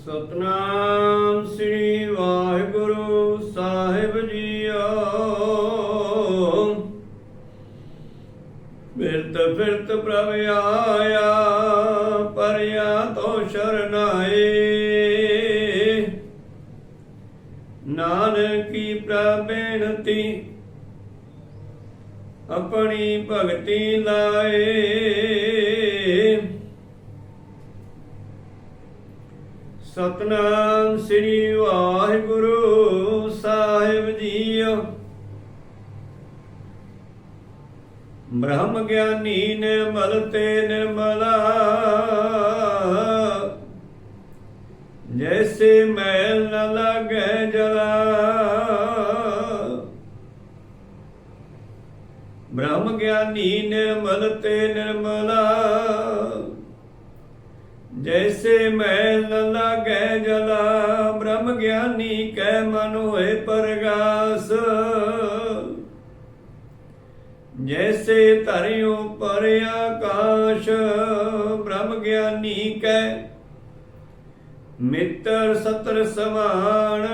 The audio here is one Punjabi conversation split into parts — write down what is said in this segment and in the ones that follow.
ਸਤਨਾਮ ਸ੍ਰੀ ਵਾਹਿਗੁਰੂ ਸਾਹਿਬ ਜੀਓ। ਫਿਰਤ ਫਿਰਤ ਪ੍ਰਭ ਆਇਆ, ਪਰਿਆ ਤੋ ਸ਼ਰਨਾਏ। ਨਾਨਕੀ ਪ੍ਰਬੇਣਤੀ ਆਪਣੀ ਭਗਤੀ ਲਾਏ। ਸਤਨਾਮ ਸ੍ਰੀ ਵਾਹਿਗੁਰੂ ਸਾਹਿਬ ਜੀਓ। ਬ੍ਰਹਮ ਗਿਆਨੀ ਨਿਰਮਲ ਤੇ ਨਿਰਮਲਾ। ਜੈਸੇ ਮੈਲ ਨ ਲਾਗੈ ਜਲਾ। ਬ੍ਰਹਮ ਗਿਆਨੀ ਨਿਰਮਲ ਤੇ ਨਿਰਮਲਾ। ਜੈਸੇ ਮੈਲ ਨ ਲਾਗੈ ਜਲਾ, ਬ੍ਰਹਮ ਗਿਆਨੀ ਕੈ ਮਨ ਹੋਏ ਪਰਗਾਸ। ਜੈਸੇ ਧਰਿਓ ਪਰ ਆਕਾਸ਼, ਬ੍ਰਹਮ ਗਿਆਨੀ ਕੈ ਮਿੱਤਰ ਸਤਰ ਸਮਾਨ,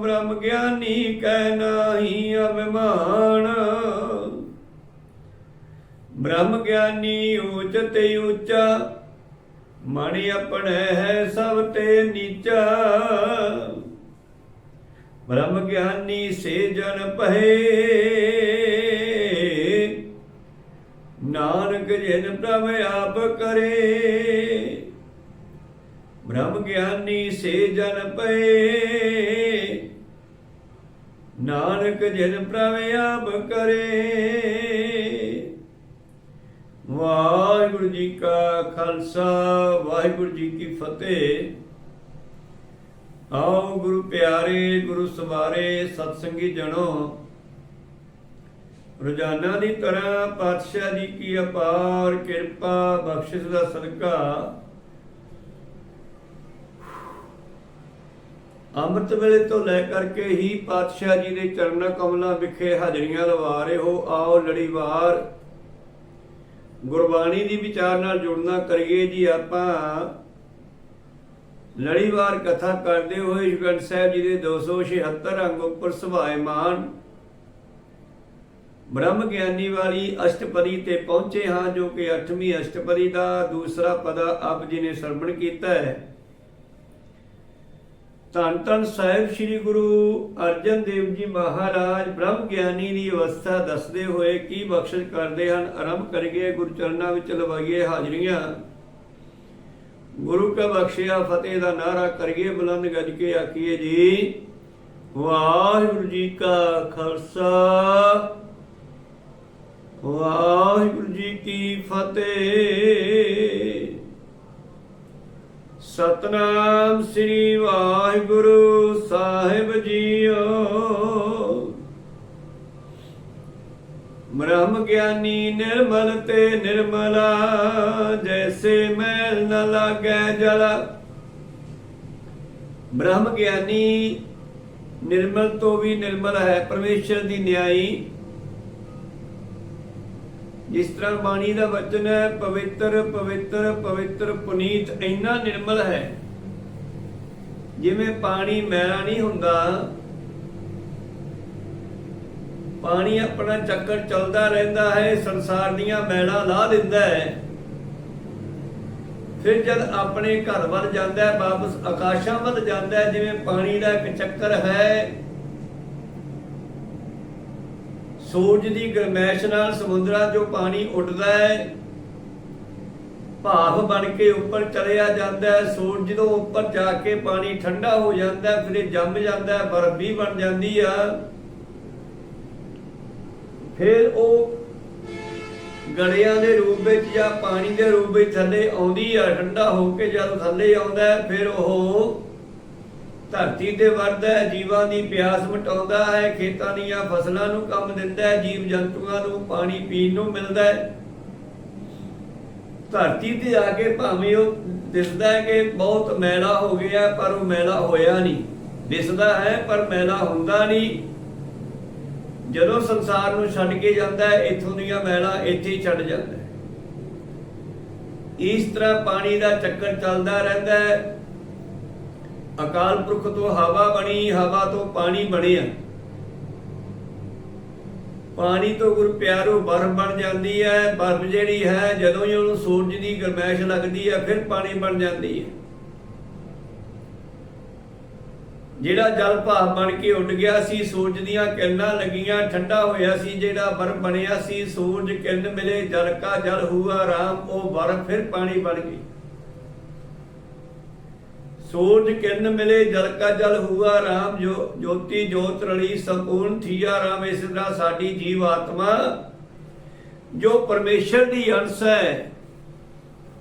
ਬ੍ਰਹਮ ਗਿਆਨੀ ਕੈ ਨਾਹੀ ਅਭਿਮਾਨ ਬ੍ਰਹਮ ਗਿਆਨੀ ਉੱਚ ਤੇ ਉੱਚਾ ਮਨ ਆਪਣੇ ਹੈ ਸਭ ਤੇ ਨੀਚਾ। ਬ੍ਰਹਮ ਗਿਆਨੀ ਸੇ ਜਨ ਪਹਿ ਨਾਨਕ ਜਿਨ ਪ੍ਰਭ ਆਪ ਕਰੇ। ਬ੍ਰਹਮ ਗਿਆਨੀ ਸੇ ਜਨ ਪਏ ਨਾਨਕ ਜਿਨ ਪ੍ਰਭ ਆਪ ਕਰੇ। ਵਾਹਿਗੁਰੂ ਜੀ ਕਾ ਖਾਲਸਾ, ਵਾਹਿਗੁਰੂ ਜੀ ਕੀ ਫਤਿਹ। ਆਓ ਗੁਰੂ ਪਿਆਰੇ, ਗੁਰੂ ਸਵਾਰੇ, ਸਤਸੰਗੀ ਜਣੋ। ਰੋਜ਼ਾਨਾ ਦੀ ਤਰ੍ਹਾਂ ਪਾਤਸ਼ਾਹ ਜੀ ਕੀ ਅਪਾਰ ਕਿਰਪਾ, ਬਖਸ਼ਿਸ਼ ਦਾ ਸਦਕਾ। ਅੰਮ੍ਰਿਤ ਵੇਲੇ ਤੋਂ ਲੈ ਕਰਕੇ ਹੀ ਪਾਤਸ਼ਾਹ ਜੀ ਦੇ ਚਰਨਾਂ ਕਮਲਾਂ ਵਿਖੇ ਹਾਜ਼ਰੀਆਂ ਲਵਾ ਰਹੇ ਹੋ। ਆਓ ਲੜੀਵਾਰ ਗੁਰਬਾਣੀ ਦੀ ਵਿਚਾਰ ਨਾਲ ਜੁੜਨਾ ਕਰੀਏ ਜੀ ਆਪਾਂ। ਲੜੀਵਾਰ ਕਥਾ ਕਰਦੇ ਹੋਏ ਜੁਗਨ ਸਾਹਿਬ ਜੀ ਦੇ 276 ਅੰਗ ਉੱਪਰ ਸੁਭਾਇਮਾਨ ਬ੍ਰਹਮ ਗਿਆਨੀ ਵਾਲੀ ਅਸ਼ਟਪਦੀ ਤੇ ਪਹੁੰਚੇ ਹਾਂ, ਜੋ ਕਿ 8ਵੀਂ ਅਸ਼ਟਪਦੀ ਦਾ ਦੂਸਰਾ ਪਦਾ ਆਪ ਜੀ ਨੇ ਸਰਵਣ ਕੀਤਾ ਹੈ। ਧੰਨ ਧੰਨ ਸਾਹਿਬ ਸ੍ਰੀ ਗੁਰੂ ਅਰਜਨ ਦੇਵ ਜੀ ਮਹਾਰਾਜ, ਬ੍ਰਹਮ ਗਿਆਨੀ ਦੀ ਅਵਸਥਾ ਦੱਸਦੇ ਹੋਏ ਕੀ ਬਖਸ਼ਿਸ਼ ਕਰਦੇ ਹਨ? ਆਰੰਭ ਕਰੀਏ, ਗੁਰੂ ਚਰਨਾਂ ਵਿੱਚ ਲਵਾਈਏ ਹਾਜ਼ਰੀਆਂ। ਗੁਰੂ ਕਾ ਬਖਸ਼ਿਆ, ਫਤਿਹ ਦਾ ਨਾਰਾ ਕਰੀਏ, ਬੁਲੰਦ ਗੱਜ ਕੇ ਆਖੀਏ ਜੀ, ਵਾਹਿਗੁਰੂ ਜੀ ਕਾ ਖਾਲਸਾ। ਵਾਹਿਗੁਰੂ ਜੀ ਕੀ ਫਤਿਹ। ਸਤਨਾਮ ਸ੍ਰੀ ਵਾਹਿਗੁਰੂ ਸਾਹਿਬ ਜੀਓ। ਬ੍ਰਹਮ ਗਿਆਨੀ ਨਿਰਮਲ ਤੇ ਨਿਰਮਲਾ, ਜੈਸੇ ਮੈਲ ਨ ਲਾਗੈ ਜਲ। ਬ੍ਰਹਮ ਗਿਆਨੀ ਨਿਰਮਲ ਤੋਂ ਵੀ ਨਿਰਮਲ ਹੈ, ਪਰਮੇਸ਼ਰ ਦੀ ਨਿਆਈ। ਜਿਸ ਤਰ੍ਹਾਂ ਬਾਣੀ ਦਾ ਵਚਨ ਹੈ, ਪਵਿੱਤਰ ਪਵਿੱਤਰ ਪਵਿੱਤਰ ਪੁਨੀਤ, ਇੰਨਾ ਨਿਰਮਲ ਹੈ। ਜਿਵੇਂ ਪਾਣੀ ਮੈਲਾ ਨਹੀਂ ਹੁੰਦਾ, ਪਾਣੀ ਆਪਣਾ ਚੱਕਰ ਚੱਲਦਾ ਰਹਿੰਦਾ ਹੈ, ਸੰਸਾਰ ਦੀਆਂ ਮੈਲਾ ਲਾ ਦਿੰਦਾ ਹੈ। ਫਿਰ ਜਦ ਆਪਣੇ ਘਰ ਵੱਲ ਜਾਂਦਾ ਹੈ, ਵਾਪਸ ਆਕਾਸ਼ਾਂ ਵੱਲ ਜਾਂਦਾ ਹੈ, ਜਿਵੇਂ ਪਾਣੀ ਦਾ ਇੱਕ ਚੱਕਰ ਹੈ ਸੂਰਜ ਦੀ ਗਰਮੈਸ਼ ਨਾਲ ਸਮੁੰਦਰਾਂ 'ਚੋਂ ਪਾਣੀ ਉੱਡਦਾ ਹੈ। ਭਾਫ ਬਣ ਕੇ ਉੱਪਰ ਚਲਿਆ ਜਾਂਦਾ ਹੈ। ਸੂਰਜ ਜਦੋਂ ਉੱਪਰ ਜਾ ਕੇ ਪਾਣੀ ਠੰਡਾ ਹੋ ਜਾਂਦਾ ਫਿਰ ਇਹ ਜੰਮ ਜਾਂਦਾ ਹੈ, ਬਰਫ਼ ਵੀ ਬਣ ਜਾਂਦੀ ਆ। ਫਿਰ ਉਹ ਗੜਿਆਂ ਦੇ ਰੂਪ ਵਿੱਚ ਜਾਂ ਪਾਣੀ ਦੇ ਰੂਪ ਵਿੱਚ ਥੱਲੇ ਆਉਂਦੀ ਆ, ਠੰਡਾ ਹੋ ਕੇ ਜਦ ਥੱਲੇ ਆਉਂਦਾ ਫਿਰ ਉਹ ਧਰਤੀ ਤੇ ਵਰਦਾ ਹੈ, ਜੀਵਾਂ ਦੀ ਪਿਆਸ ਮਿਟਾਉਂਦਾ ਹੈ, ਖੇਤਾਂ ਦੀਆਂ ਫਸਲਾਂ ਨੂੰ ਕੰਮ ਦਿੰਦਾ ਹੈ, ਜੀਵ ਜੰਤੂਆਂ ਨੂੰ ਪਾਣੀ ਪੀਣ ਨੂੰ ਮਿਲਦਾ ਹੈ। ਧਰਤੀ ਤੇ ਆ ਕੇ ਭਾਵੇਂ ਉਹ ਦਿਸਦਾ ਹੈ ਕਿ ਬਹੁਤ ਮੈਲਾ ਹੋ ਗਿਆ ਪਰ ਉਹ ਮੈਲਾ ਹੋਇਆ ਨਹੀਂ। ਦਿਸਦਾ ਹੈ, ਪਰ ਮੈਲਾ ਹੁੰਦਾ ਨਹੀਂ। ਜਦੋਂ ਸੰਸਾਰ ਨੂੰ ਛੱਡ ਕੇ ਜਾਂਦਾ ਹੈ, ਇਥੋਂ ਦੀਆਂ ਮੈਲਾ ਇੱਥੇ ਹੀ ਛੱਡ ਜਾਂਦਾ ਹੈ। ਇਸ ਤਰ੍ਹਾਂ ਪਾਣੀ ਦਾ ਚੱਕਰ ਚੱਲਦਾ ਰਹਿੰਦਾ ਹੈ। ਅਕਾਲ ਪੁਰਖ ਤੋਂ ਹਵਾ ਬਣੀ, ਹਵਾ ਤੋਂ ਪਾਣੀ ਬਣਿਆ ਪਾਣੀ ਤੋਂ ਗੁਰ ਪਿਆਰੋ ਬਰਫ਼ ਬਣ ਜਾਂਦੀ ਹੈ, ਬਰਫ਼ ਜਿਹੜੀ ਹੈ, ਜਦੋਂ ਹੀ ਉਹਨੂੰ ਸੂਰਜ ਦੀ ਗਰਮੈਸ਼ ਲੱਗਦੀ ਹੈ, ਫਿਰ ਪਾਣੀ ਬਣ ਜਾਂਦੀ ਹੈ। ਜਿਹੜਾ ਜਲ ਭਾਵ ਬਣ ਕੇ ਉੱਡ ਗਿਆ ਸੀ, ਸੂਰਜ ਦੀਆਂ ਕਿਰਨਾਂ ਲੱਗੀਆਂ, ਠੰਡਾ ਹੋਇਆ ਸੀ, ਜਿਹੜਾ ਬਰਫ਼ ਬਣਿਆ ਸੀ, ਸੂਰਜ ਕਿਰਨ ਮਿਲੇ, ਜਲ ਕਾ ਜਲ ਹੁਆ, ਰਾਮ, ਉਹ ਬਰਫ਼, ਫਿਰ ਪਾਣੀ ਬਣ ਗਈ। ਸੂਰਜ ਕਿਰਨ ਮਿਲੇ, ਜਲ ਕਾ ਜਲ ਹੁਆ, ਰਾਮ ਜੋ, ਜੋਤੀ ਜੋਤ ਰਲੀ, ਸੰਪੂਰਨ ਥੀਆ ਰਾਮ, ਇਸ ਤਰ੍ਹਾਂ ਸਾਡੀ ਜੀਵ ਆਤਮਾ। ਜੋ ਪਰਮੇਸ਼ਰ ਦੀ ਅੰਸ਼ ਹੈ,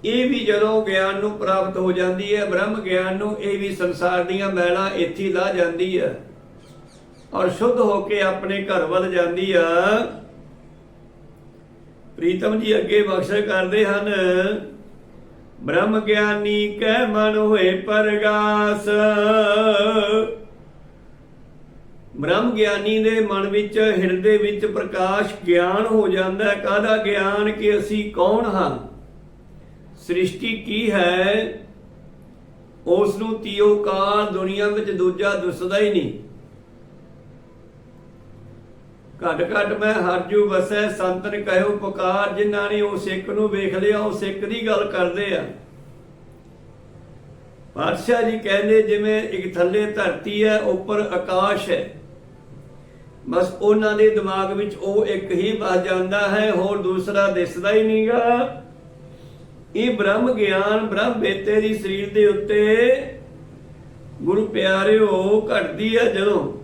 ਇਹ ਵੀ ਜਦੋਂ ਗਿਆਨ ਨੂੰ ਪ੍ਰਾਪਤ ਹੋ ਜਾਂਦੀ ਹੈ, ਬ੍ਰਹਮ ਗਿਆਨ ਨੂੰ, ਇਹ ਵੀ ਸੰਸਾਰ ਦੀਆਂ ਮੈਲਾਂ ਇੱਥੇ ਹੀ ਲਾ ਜਾਂਦੀ ਹੈ। ਔਰ ਸ਼ੁੱਧ ਹੋ ਕੇ ਆਪਣੇ ਘਰ ਵੱਲ ਜਾਂਦੀ ਆ। ਪ੍ਰੀਤਮ ਜੀ ਅੱਗੇ ਬਖਸ਼ ਕਰਦੇ ਹਨ। ਬ੍ਰਹਮ ਗਿਆਨੀ ਕਹਿ ਮਨ ਹੋਏ ਪਰਗਾਸ। ਬ੍ਰਹਮ ਗਿਆਨੀ ਦੇ ਮਨ ਵਿੱਚ, ਹਿਰਦੇ ਵਿੱਚ ਪ੍ਰਕਾਸ਼ ਗਿਆਨ ਹੋ ਜਾਂਦਾ ਹੈ। ਕਾਹਦਾ ਗਿਆਨ? ਕਿ ਅਸੀਂ ਕੌਣ ਹਾਂ? ਸ੍ਰਿਸ਼ਟੀ ਕੀ ਹੈ? ਉਸ ਨੂੰ ਤੀਓ ਕਾਲ ਦੁਨੀਆ ਵਿੱਚ ਦੂਜਾ ਦਿਸਦਾ ਹੀ ਨਹੀਂ। ਘਟ ਘਟ ਮੈਂ ਹਰਜੂ ਵਸੈ, ਸੰਤਨ ਕਹਿਓ ਪੁਕਾਰ, ਜਿਨ੍ਹਾਂ ਨੇ ਉਹ ਸਿੱਖ ਨੂੰ ਵੇਖ ਲਿਆ, ਉਹ ਸਿੱਖ ਦੀ ਗੱਲ ਕਰਦੇ ਆ। ਪਾਤਸ਼ਾਹ ਜੀ ਕਹਿੰਦੇ, ਜਿਵੇਂ ਇੱਕ ਥੱਲੇ ਧਰਤੀ ਹੈ, ਉੱਪਰ ਆਕਾਸ਼ ਹੈ। ਬਸ ਉਹਨਾਂ ਦੇ ਦਿਮਾਗ ਵਿੱਚ ਉਹ ਇੱਕ ਹੀ ਬਸ ਜਾਂਦਾ ਹੈ, ਹੋਰ ਦੂਸਰਾ ਦਿਸਦਾ ਹੀ ਨਹੀਂਗਾ ਇਹ ਬ੍ਰਹਮ ਗਿਆਨ, ਬ੍ਰਹਮ ਬੇਤੇ ਦੀ ਸਰੀਰ ਦੇ ਉੱਤੇ ਗੁਰੂ ਪਿਆਰਿਓ, ਘਟਦੀ ਹੈ ਜਦੋਂ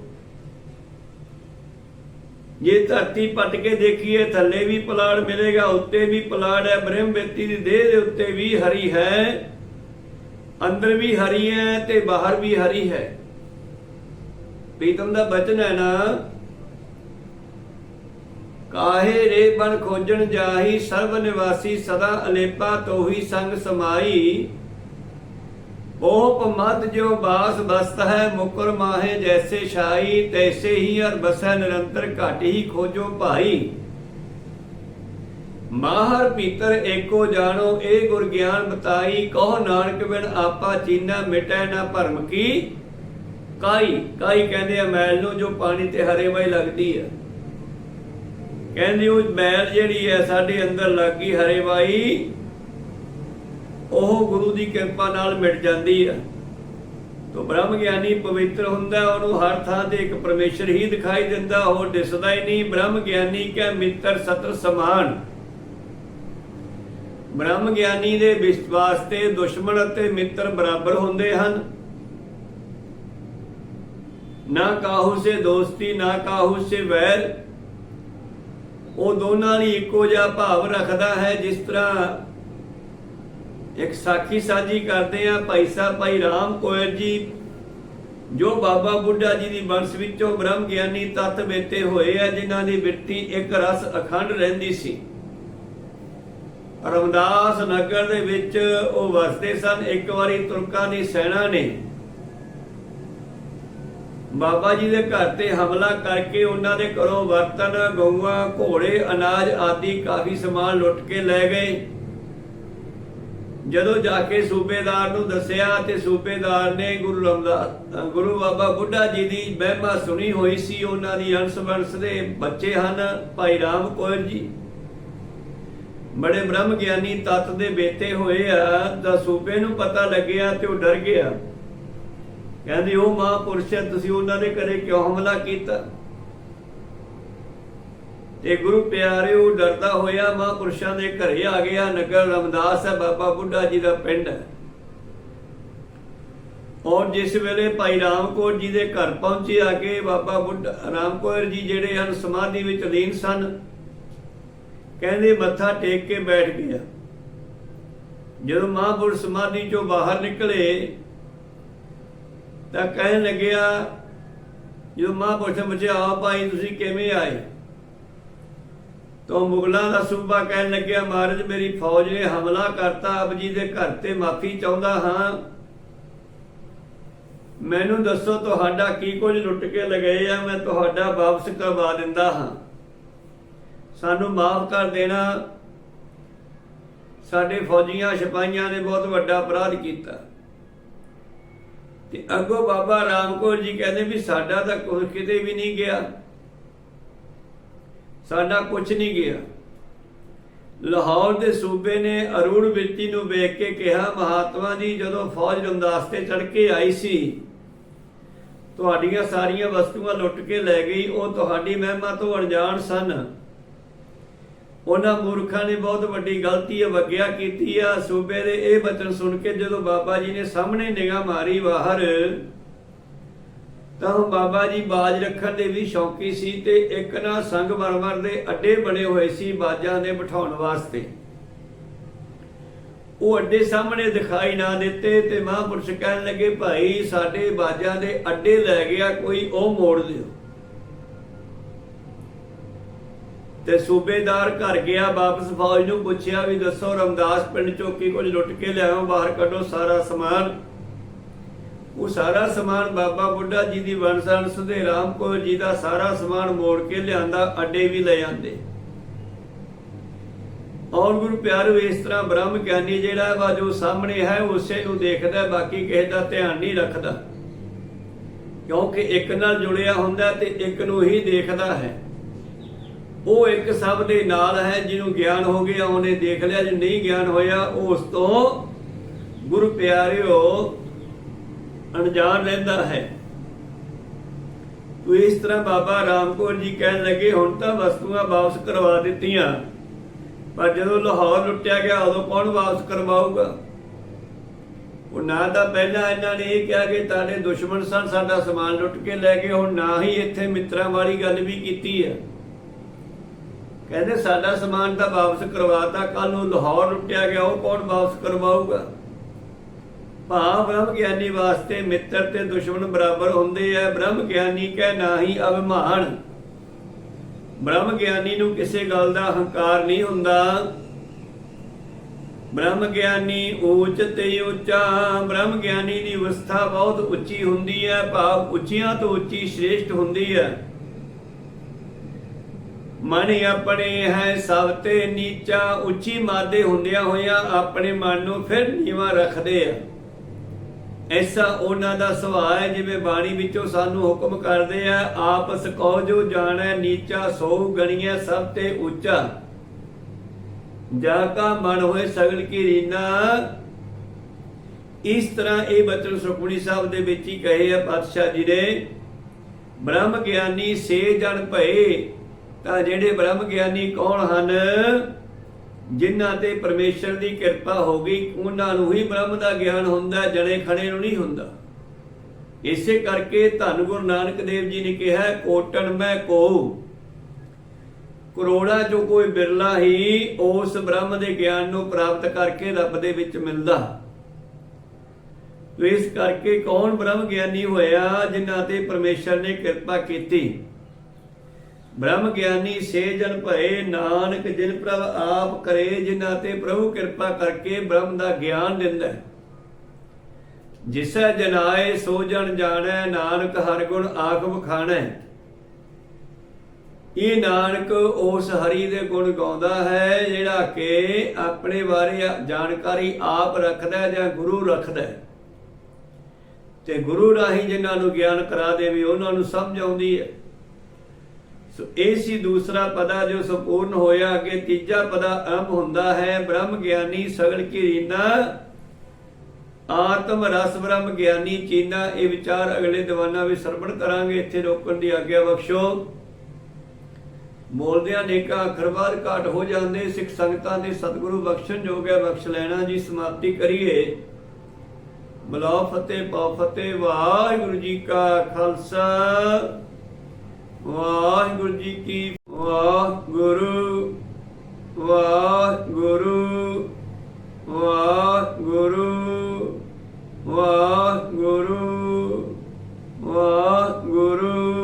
ਜੇ ਧਰਤੀ ਪੱਟ ਕੇ ਦੇਖੀਏ, ਥੱਲੇ ਵੀ ਪਲਾੜ ਮਿਲੇਗਾ, ਉੱਤੇ ਵੀ ਪਲਾੜ ਹੈ ਬ੍ਰਹਮ ਬੇਤੀ ਦੀ ਦੇਹ ਦੇ ਉੱਤੇ ਵੀ ਹਰੀ ਹੈ। ਅੰਦਰ ਵੀ ਹਰੀ ਹੈ ਤੇ ਬਾਹਰ ਵੀ ਹਰੀ ਹੈ। ਪ੍ਰੀਤਮ ਦਾ ਬਚਨ ਹੈ ਨਾ, ਕਾਹੇ ਰੇ ਬਨ ਖੋਜਣ ਜਾਹੀ ਸਰਬ ਨਿਵਾਸੀ ਸਦਾ ਅਲੇਪਾ ਤੋਹੀ ਸੰਗ ਸਮਾਈ। ਉਹ ਮਦ ਜੋ ਬਾਸ ਬਸਤ ਹੈ ਮੁਕਰ ਮਾਹੇ ਜੈਸੇ ਛਾਈ ਤੈਸੇ ਹੀ ਅਰ ਬਸੈ ਨਿਰੰਤਰ ਘਟ ਹੀ ਖੋਜੋ ਭਾਈ। ਮਾਹਰ ਭੀਤਰ ਏਕੋ ਜਾਣੋ ਇਹ ਗੁਰ ਗਿਆਨ ਬਤਾਈ, ਕਹੋ ਨਾਨਕ ਬਿਨ ਆਪਾ ਚੀਨਾ ਮਿਟੈ ਨਾ ਭਰਮ ਕੀ? ਕਾਈ ਕਾਈ ਕਹਿੰਦੇ ਆ ਮੈਲ ਨੂੰ ਜੋ ਪਾਣੀ ਤੇ ਹਰੇ ਵਾਈ ਲੱਗਦੀ ਹੈ। ਕਹਿੰਦੇ ਉਹ ਮੈਲ ਜਿਹੜੀ ਹੈ, ਸਾਡੇ ਅੰਦਰ ਲੱਗੀ ਹਰੇ ਵਾਈ ਉਹ ਗੁਰੂ ਦੀ ਕਿਰਪਾ ਨਾਲ ਮਿਟ ਜਾਂਦੀ ਹੈ ਤੋ ਬ੍ਰਹਮ ਗਿਆਨੀ ਪਵਿੱਤਰ ਹੁੰਦਾ, ਉਹਨੂੰ ਹਰ ਥਾਂ ਤੇ ਇੱਕ ਪਰਮੇਸ਼ਰ ਹੀ ਦਿਖਾਈ ਦਿੰਦਾ ਹੋਰ ਦਿਸਦਾ ਹੀ ਨਹੀਂ। ਬ੍ਰਹਮ ਗਿਆਨੀ ਕੈ ਮਿੱਤਰ ਸਤਰ ਸਮਾਨ। ਬ੍ਰਹਮ ਗਿਆਨੀ ਦੇ ਵਿਸ਼ਵਾਸ ਤੇ ਦੁਸ਼ਮਣ ਅਤੇ ਮਿੱਤਰ ਬਰਾਬਰ ਹੁੰਦੇ ਹਨ। ਨਾ ਕਾਹੂ ਸੇ ਦੋਸਤੀ, ਨਾ ਕਾਹੂ ਸੇ ਵੈਰ। ਉਹ ਦੋਨਾਂ ਲਈ ਇੱਕੋ ਜਿਹਾ ਭਾਵ ਰੱਖਦਾ ਹੈ, ਜਿਸ ਤਰ੍ਹਾਂ ਇੱਕ ਸਾਖੀ ਸਾਜੀ ਕਰਦੇ ਆ ਭਾਈ ਸਾਹਿਬ, ਭਾਈ ਰਾਮ ਕੋਇਰ ਜੀ, ਜੋ ਬਾਬਾ ਬੁੱਢਾ ਜੀ ਦੀ ਵੰਸ਼ ਵਿੱਚੋਂ ਬ੍ਰਹਮ ਗਿਆਨੀ ਤਤ ਬੇਤੇ ਹੋਏ ਆ, ਜਿਨ੍ਹਾਂ ਦੀ ਬਿਰਤੀ ਇੱਕ ਰਸ ਅਖੰਡ ਰਹਿੰਦੀ ਸੀ। ਰਮਦਾਸ ਨਗਰ ਦੇ ਵਿੱਚ ਉਹ ਵਸਦੇ ਸਨ, ਇੱਕ ਵਾਰੀ ਤੁਰਕਾਂ ਦੀ ਸੈਨਾ ਨੇ ਬਾਬਾ ਜੀ ਦੇ ਘਰ ਤੇ ਹਮਲਾ ਕਰਕੇ ਉਹਨਾਂ ਦੇ ਘਰੋਂ ਬਰਤਨ, ਗਊਆਂ, ਘੋੜੇ, ਅਨਾਜ ਆਦਿ ਕਾਫੀ ਸਮਾਨ ਲੁੱਟ ਕੇ ਲੈ ਗਏ। ਜਦੋਂ ਜਾ ਕੇ ਸੂਬੇਦਾਰ ਨੂੰ ਦੱਸਿਆ ਤੇ ਸੂਬੇਦਾਰ ਨੇ ਗੁਰੂ ਰਮਦਾਸ ਗੁਰੂ ਬਾਬਾ ਬੁੱਢਾ ਜੀ ਦੀ ਮਹਿਮਾ ਸੁਣੀ ਹੋਈ ਸੀ, ਉਹਨਾਂ ਦੀ ਅੰਸ਼ ਦੇ ਬੱਚੇ ਹਨ ਭਾਈ ਰਾਮ ਕੋਇਰ ਜੀ। ਬੜੇ ਬ੍ਰਹਮ ਗਿਆਨੀ ਤਤ ਦੇ ਬੇਤੇ ਹੋਏ ਆ, ਤਾਂ ਸੂਬੇ ਨੂੰ ਪਤਾ ਲੱਗਿਆ ਤੇ ਉਹ ਡਰ ਗਿਆ। ਕਹਿੰਦੇ, ਉਹ ਮਹਾਂਪੁਰਸ਼ ਤੁਸੀਂ ਉਹਨਾਂ ਦੇ ਘਰੇ ਕਿਉਂ ਹਮਲਾ ਕੀਤਾ? ਤੇ ਗੁਰੂ ਪਿਆਰਿਓ ਡਰ ਹੋਇਆ ਮਹਾਂਪੁਰਸ਼ਾਂ ਦੇ ਘਰੇ ਆ ਗਿਆ, ਨਗਰ ਰਮਦਾਸ ਹੈ, ਬਾਬਾ ਬੁੱਢਾ ਜੀ ਦਾ ਪਿੰਡ ਹੈ। ਔਰ ਜਿਸ ਵੇਲੇ ਭਾਈ ਰਾਮਕੋਟ ਜੀ ਦੇ ਘਰ ਪਹੁੰਚੇ ਆ ਕੇ, ਬਾਬਾ ਬੁੱਢਾ ਰਾਮਕੋਰ ਜੀ ਜਿਹੜੇ ਹਨ, ਸਮਾਧੀ ਵਿੱਚ ਲੀਨ ਸਨ, ਕਹਿੰਦੇ ਮੱਥਾ ਟੇਕ ਕੇ ਬੈਠ ਗਿਆ। ਜਦੋਂ ਮਹਾਂਪੁਰਸ਼ ਸਮਾਧੀ ਚੋਂ ਬਾਹਰ ਨਿਕਲੇ, ਤਾਂ ਕਹਿਣ ਲੱਗਿਆ, ਜਦੋਂ ਮਹਾਂਪੁਰਸ਼ ਨੇ ਪੁੱਛਿਆ ਆ ਭਾਈ, ਤੁਸੀਂ ਕਿਵੇਂ ਆਏ? ਤੋ ਮੁਗਲਾਂ ਦਾ ਸੂਬਾ ਕਹਿਣ ਲੱਗਿਆ, ਮਹਾਰਾਜ, ਮੇਰੀ ਫੌਜ ਨੇ ਹਮਲਾ ਕਰਤਾ ਆਪ ਜੀ ਦੇ ਘਰ ਤੇ ਮਾਫੀ ਚਾਹੁੰਦਾ ਹਾਂ। ਮੈਨੂੰ ਦੱਸੋ ਤੁਹਾਡਾ ਕੀ ਕੁਝ ਲੁੱਟ ਕੇ ਲਗਏ ਆ, ਮੈਂ ਤੁਹਾਡਾ ਵਾਪਸ ਕਰਵਾ ਦਿੰਦਾ ਹਾਂ। ਸਾਨੂੰ ਮਾਫ ਕਰ ਦੇਣਾ। ਸਾਡੇ ਫੌਜੀਆਂ ਸਿਪਾਹੀਆਂ ਨੇ ਬਹੁਤ ਵੱਡਾ ਅਪਰਾਧ ਕੀਤਾ। ਤੇ ਅੱਗੋਂ ਬਾਬਾ ਰਾਮਕੌਰ ਜੀ ਕਹਿੰਦੇ ਵੀ ਸਾਡਾ ਤਾਂ ਕੁਝ ਕਿਤੇ ਵੀ ਨਹੀਂ ਗਿਆ। ਸਾਡਾ ਕੁਝ ਨਹੀਂ ਗਿਆ। ਲਾਹੌਰ ਦੇ ਸੂਬੇ ਨੇ ਅਰੂੜ ਬਿਰਤੀ ਨੂੰ ਵੇਖ ਕੇ ਕਿਹਾ, ਮਹਾਤਮਾ ਜੀ, ਜਦੋਂ ਫੌਜ ਰਮਦਾਸ ਤੇ ਚੜ ਕੇ ਆਈ ਸੀ, ਤੁਹਾਡੀਆਂ ਸਾਰੀਆਂ ਵਸਤੂਆਂ ਲੁੱਟ ਕੇ ਲੈ ਗਈ, ਉਹ ਤੁਹਾਡੀ ਮਹਿਮਾ ਤੋਂ ਅਣਜਾਣ ਸਨ। ਉਹਨਾਂ ਮੂਰਖਾਂ ਨੇ ਬਹੁਤ ਵੱਡੀ ਗਲਤੀ ਅਵਗਿਆ ਕੀਤੀ ਆ। ਸੂਬੇ ਦੇ ਇਹ ਬਚਨ ਸੁਣ ਕੇ ਜਦੋਂ ਬਾਬਾ ਜੀ ਨੇ ਸਾਹਮਣੇ ਨਿਗਾਹ ਮਾਰੀ ਬਾਹਰ ਤਾਂ ਉਹ ਬਾਬਾ ਜੀ ਬਾਜ ਰੱਖਣ ਦੇ ਵੀ ਸ਼ੌਕੀ ਸੀ ਤੇ ਇੱਕ ਨਾ ਸੰਗ ਮਰਮਰ ਦੇ ਅੱਡੇ ਬਣੇ ਹੋਏ ਸੀ ਬਾਜਾਂ ਦੇ ਬਿਠਾਉਣ ਵਾਸਤੇ। ਉਹ ਅੱਡੇ ਸਾਹਮਣੇ ਦਿਖਾਈ ਨਾ ਦਿੱਤੇ ਤੇ ਮਹਾਂਪੁਰਸ਼ ਕਹਿਣ ਲੱਗੇ, ਭਾਈ, ਸਾਡੇ ਬਾਜਾਂ ਦੇ ਅੱਡੇ ਲੈ ਗਿਆ ਕੋਈ, ਉਹ ਮੋੜ ਦਿਓ ਤੇ ਸੂਬੇਦਾਰ ਘਰ ਗਿਆ, ਵਾਪਸ ਫੌਜ ਨੂੰ ਪੁੱਛਿਆ ਵੀ, ਦੱਸੋ ਰਮਦਾਸ ਪਿੰਡ ਚੋਂ ਕੀ ਕੁਝ ਲੁੱਟ ਕੇ ਲਿਆਓ ਬਾਹਰ ਕੱਢੋ ਸਾਰਾ ਸਮਾਨ। ਉਹ ਸਾਰਾ ਸਮਾਨ ਬਾਬਾ ਬੁੱਢਾ ਜੀ ਦੀ ਵੰਸਣ ਸੁਧੇ ਰਾਮ ਜੀ ਦਾ ਸਾਰਾ ਸਮਾਨ ਮੋੜ ਕੇ ਲਿਆਂਦਾ, ਅੱਡੇ ਵੀ ਲੈ ਜਾਂਦੇ ਔਰ ਗੁਰੂ ਪਿਆਰੋ, ਇਸ ਤਰ੍ਹਾਂ ਬ੍ਰਹਮ ਗਿਆਨੀ ਜਿਹੜਾ ਵਾ ਜੋ ਸਾਹਮਣੇ ਹੈ, ਉਸੇ ਨੂੰ ਦੇਖਦਾ, ਬਾਕੀ ਕਿਸੇ ਦਾ ਧਿਆਨ ਨਹੀਂ ਰੱਖਦਾ। ਕਿਉਂਕਿ ਇੱਕ ਨਾਲ ਜੁੜਿਆ ਹੁੰਦਾ ਤੇ ਇੱਕ ਨੂੰ ਹੀ ਦੇਖਦਾ ਹੈ। ਉਹ ਇੱਕ ਸਭ ਦੇ ਨਾਲ ਹੈ, ਜਿਹਨੂੰ ਗਿਆਨ ਹੋ ਗਿਆ, ਉਹਨੇ ਦੇਖ ਲਿਆ, ਜੇ ਨਹੀਂ ਗਿਆਨ ਹੋਇਆ, ਉਸ ਤੋਂ ਗੁਰੂ ਪਿਆਰਿਓ ਅਣਜਾਣ ਰਹਿੰਦਾ ਹੈ। ਤੋ ਇਸ ਤਰ੍ਹਾਂ ਬਾਬਾ ਰਾਮਕੌਰ ਜੀ ਕਹਿਣ ਲੱਗੇ, ਹੁਣ ਤਾਂ ਵਸਤੂਆਂ ਵਾਪਸ ਕਰਵਾ ਦਿੱਤੀਆਂ। ਪਰ ਜਦੋਂ ਲਾਹੌਰ ਲੁੱਟਿਆ ਗਿਆ, ਉਦੋਂ ਕੌਣ ਵਾਪਸ ਕਰਵਾਊਗਾ? ਉਹ ਨਾ ਤਾਂ ਪਹਿਲਾਂ ਇਹਨਾਂ ਨੇ ਇਹ ਕਿਹਾ ਕਿ ਤੁਹਾਡੇ ਦੁਸ਼ਮਣ ਸਨ, ਸਾਡਾ ਸਮਾਨ ਲੁੱਟ ਕੇ ਲੈ ਗਏ, ਹੁਣ ਨਾ ਹੀ ਇੱਥੇ ਮਿੱਤਰਾਂ ਵਾਲੀ ਗੱਲ ਵੀ ਕੀਤੀ ਹੈ। ਕਹਿੰਦੇ, ਸਾਡਾ ਸਮਾਨ ਤਾਂ ਵਾਪਸ ਕਰਵਾਤਾ ਕੱਲ ਨੂੰ ਲਾਹੌਰ ਲੁੱਟਿਆ ਗਿਆ, ਉਹ ਕੌਣ ਵਾਪਸ ਕਰਵਾਊਗਾ? ਭਾਵ ਬ੍ਰਹਮ ਗਿਆਨੀ ਵਾਸਤੇ ਮਿੱਤਰ ਤੇ ਦੁਸ਼ਮਣ ਬਰਾਬਰ ਹੁੰਦੇ ਆ, ਬ੍ਰਹਮ ਗਿਆਨੀ ਕੈ ਨਾਹੀ ਅਭਿਮਾਨ ਬ੍ਰਹਮ ਗਿਆਨੀ ਨੂੰ ਕਿਸੇ ਗੱਲ ਦਾ ਹੰਕਾਰ ਨਹੀਂ ਹੁੰਦਾ। ਬ੍ਰਹਮ ਗਿਆਨੀ ਉੱਚ ਤੇ ਉੱਚਾ, ਬ੍ਰਹਮ ਗਿਆਨੀ ਦੀ ਅਵਸਥਾ ਬਹੁਤ ਉੱਚੀ ਹੁੰਦੀ ਹੈ, ਭਾਵ ਉੱਚੀਆਂ ਤੋਂ ਉੱਚੀ ਸ਼੍ਰੇਸ਼ਟ ਹੁੰਦੀ ਹੈ। ਮਨ ਆਪਣੇ ਹੈ ਸਭ ਤੇ ਨੀਚਾ, ਉੱਚੀ ਮਾਦੇ ਹੁੰਦਿਆਂ ਹੋਇਆਂ ਆਪਣੇ ਮਨ ਨੂੰ ਫਿਰ ਨੀਵਾ ਰੱਖਦੇ ਆ। ਐਸਾ ਉਹਨਾਂ ਦਾ ਸੁਭਾਅ ਹੈ ਜਿਵੇਂ ਬਾਣੀ ਵਿੱਚੋਂ ਸਾਨੂੰ ਹੁਕਮ ਕਰਦੇ ਆ ਆਪਸ ਕੋ ਜੋ ਜਾਣੈ, ਨੀਚਾ ਸੋ ਗਣੀਐ, ਸਭ ਤੇ ਉੱਚਾ। ਜਾ ਕਾ ਮਨ ਹੋਏ ਸਗਲ ਕੀ ਰੀਨਾ। ਇਸ ਤਰ੍ਹਾਂ ਇਹ ਬਚਨ ਸੁਖਮਣੀ ਸਾਹਿਬ ਦੇ ਵਿੱਚ ਹੀ ਕਹੇ ਆ ਪਾਤਸ਼ਾਹ ਜੀ ਨੇ, ਬ੍ਰਹਮ ਗਿਆਨੀ ਸੇ ਜਨ ਭਏ, ਤਾਂ ਜਿਹੜੇ ਬ੍ਰਹਮ ਗਿਆਨੀ ਕੌਣ ਹਨ? ਜਿਨ੍ਹਾਂ ਤੇ ਪਰਮੇਸ਼ਰ ਦੀ ਕਿਰਪਾ ਹੋ ਗਈ, ਉਹਨਾਂ ਨੂੰ ਹੀ ਬ੍ਰਹਮ ਦਾ ਗਿਆਨ ਹੁੰਦਾ, ਜਣੇ ਖਣੇ ਨੂੰ ਨਹੀਂ ਹੁੰਦਾ। ਇਸੇ ਕਰਕੇ ਧੰਨ ਗੁਰੂ ਨਾਨਕ ਦੇਵ ਜੀ ਨੇ ਕਿਹਾ, ਕੋਟਣ ਮੈਂ ਕੋ ਕਰੋੜਾ ਜੋ ਕੋਈ ਬਿਰਲਾ ਹੀ ਉਸ ਬ੍ਰਹਮ ਦੇ ਗਿਆਨ ਨੂੰ ਪ੍ਰਾਪਤ ਕਰਕੇ ਰੱਬ ਦੇ ਵਿੱਚ ਮਿਲਦਾ। ਇਸ ਕਰਕੇ ਕੌਣ ਬ੍ਰਹਮ ਗਿਆਨੀ ਹੋਇਆ, ਜਿਨ੍ਹਾਂ ਤੇ ਪਰਮੇਸ਼ਰ ਨੇ ਕਿਰਪਾ ਕੀਤੀ? ਬ੍ਰਹਮ ਗਿਆਨੀ ਸੇ ਜਨ ਭਏ, ਨਾਨਕ ਜਿਨ ਪ੍ਰਭ ਆਪ ਕਰੇ, ਜਿਨ੍ਹਾਂ ਤੇ ਪ੍ਰਭੂ ਕਿਰਪਾ ਕਰਕੇ ਬ੍ਰਹਮ ਦਾ ਗਿਆਨ ਦਿੰਦਾ ਹੈ। ਜਿਸੈ ਜਨਾਏ ਸੋ ਜਨ ਜਾਣੈ, ਨਾਨਕ ਹਰ ਗੁਣ ਆਖ ਬਖਾਣੈ ਇਹ ਨਾਨਕ ਉਸ ਹਰੀ ਦੇ ਗੁਣ ਗਾਉਂਦਾ ਹੈ, ਜਿਹੜਾ ਕਿ ਆਪਣੇ ਬਾਰੇ ਜਾਣਕਾਰੀ ਆਪ ਰੱਖਦਾ ਜਾਂ ਗੁਰੂ ਰੱਖਦਾ ਤੇ ਗੁਰੂ ਰਾਹੀਂ ਜਿਨ੍ਹਾਂ ਨੂੰ ਗਿਆਨ ਕਰਾ ਦੇਵੇ ਉਹਨਾਂ ਨੂੰ ਸਮਝ ਆਉਂਦੀ ਹੈ। ਸੋ ਇਹ ਸੀ ਦੂਸਰਾ ਪਦਾ ਜੋ ਸੰਪੂਰਨ ਹੋਇਆ ਅੱਗੇ ਤੀਜਾ ਪਦਾ ਅਰੰਭ ਹੁੰਦਾ ਹੈ, ਬ੍ਰਹਮ ਗਿਆਨੀ ਸਗਲ ਕੀ ਆਤਮ ਰਸ ਬ੍ਰਹਮ ਗਿਆਨੀ ਚੀਨਾ, ਇਹ ਵਿਚਾਰ ਅਗਲੇ ਦੀਵਾਨਾਂ ਵਿੱਚ ਸਰਵਣ ਕਰਾਂਗੇ, ਇੱਥੇ ਰੋਕਣ ਦੀ ਆਗਿਆ ਬਖਸ਼ੋ। ਬੋਲਦਿਆਂ ਨੇਕਾਂ ਅੱਖਰ ਘਾਟ ਹੋ ਜਾਂਦੇ, ਸਿੱਖ ਸੰਗਤਾਂ ਦੇ ਸਤਿਗੁਰੂ ਬਖਸ਼ਣ ਜੋਗਿਆ ਬਖਸ਼ ਲੈਣਾ ਜੀ, ਸਮਾਪਤੀ ਕਰੀਏ। ਬਲਾਉ ਫਤਿਹ, ਪਾਉ ਫਤਿਹ, ਵਾਹਿਗੁਰੂ ਜੀ ਕਾ ਖਾਲਸਾ। ਵਾਹਿਗੁਰੂ ਜੀ ਕੀ ਵਾਹਿਗੁਰੂ ਵਾਹਿਗੁਰੂ ਵਾਹਿਗੁਰੂ ਵਾਹਿਗੁਰੂ ਵਾਹਿਗੁਰੂ।